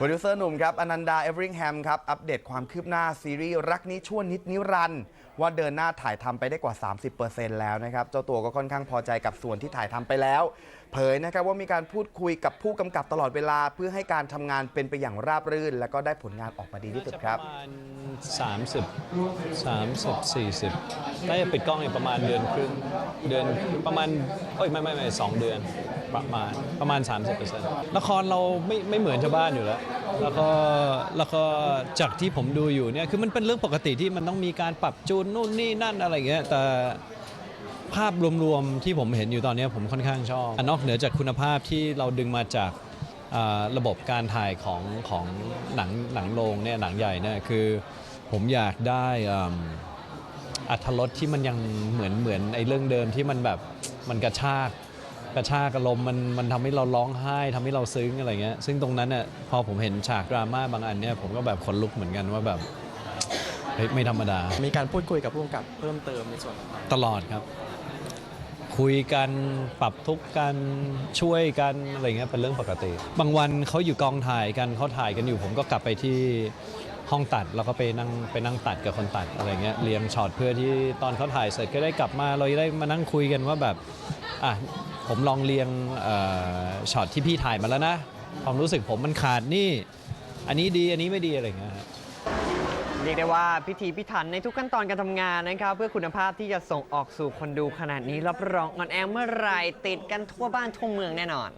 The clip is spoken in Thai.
โปรดิวเซอร์หนุ่มครับอนันดาเอเวอริงแฮมครับ อัปเดตความคืบหน้าซีรีส์รักนี้ชั่วนิดนิรันดร์ว่าเดินหน้าถ่ายทำไปได้กว่า 30%แล้วนะครับ เจ้าตัวก็ค่อนข้างพอใจกับส่วนที่ถ่ายทำไปแล้ว เผยนะครับว่ามีการพูดคุยกับผู้กำกับตลอดเวลา เพื่อให้การทำงานเป็นไปอย่างราบรื่น และก็ได้ผลงานออกมาดีที่สุดครับ ประมาณ30 30 40น่าจะปิดกล้องอีกประมาณเดือนครึ่งเดือนประมาณเอ้ยไม่ไม่ไม่สองเดือน ประมาณประมาณ 30%ละครเราไม่ไม่เหมือนชาวบ้านอยู่แล้ว แล้วก็แล้วก็จากที่ผมดูอยู่เนี่ยคือมันเป็นเรื่องปกติที่มันต้องมีการปรับจูนนู่นนี่นั่นอะไรอย่างเงี้ยแต่ภาพรวมๆที่ผมเห็นอยู่ตอนนี้ผมค่อนข้างชอบนอกเหนือจากคุณภาพที่เราดึงมาจากระบบการถ่ายของของหนังหนังโรงเนี่ยหนังใหญ่เนี่ยคือผมอยากได้อัธรสที่มันยังเหมือนเหมือนไอ้เรื่องเดิมที่มันแบบมันกระชาก กระชากอารมณ์มันมันทำให้เราร้องไห้ทำให้เราซึ้งอะไรเงี้ยซึ่งตรงนั้นเนี่ยพอผมเห็นฉากดราม่าบางอันเนี่ยผมก็แบบขนลุกเหมือนกันว่าแบบเฮ้ยไม่ธรรมดา มีการพูดคุยกับผู้กำกับเพิ่มเติมในส่วนของตลอดครับ คุยกันปรับทุกข์กันช่วยกันอะไรเงี้ยเป็นเรื่องปกติ บางวันเขาอยู่กองถ่ายกันเขาถ่ายกันอยู่ ผมก็กลับไปที่ห้องตัดแล้วก็ไปนั่งไปนั่งตัดกับคนตัดอะไรเงี้ยเรียงช็อตเพื่อที่ตอนเขาถ่ายเสร็จก็ได้กลับมาเราจะได้มานั่งคุยกันว่าแบบอะ ผมลองเรียงช็อตที่พี่ถ่ายมาแล้วนะ ความรู้สึกผมมันขาดนี่ อันนี้ดีอันนี้ไม่ดีอะไรเงี้ยเรียกได้ว่าพิธีพิถันในทุกขั้นตอนการทำงานนะครับ เพื่อคุณภาพที่จะส่งออกสู่คนดูขนาดนี้รับรองออนแอร์เมื่อไรติดกันทั่วบ้านทั่วเมืองแน่นอน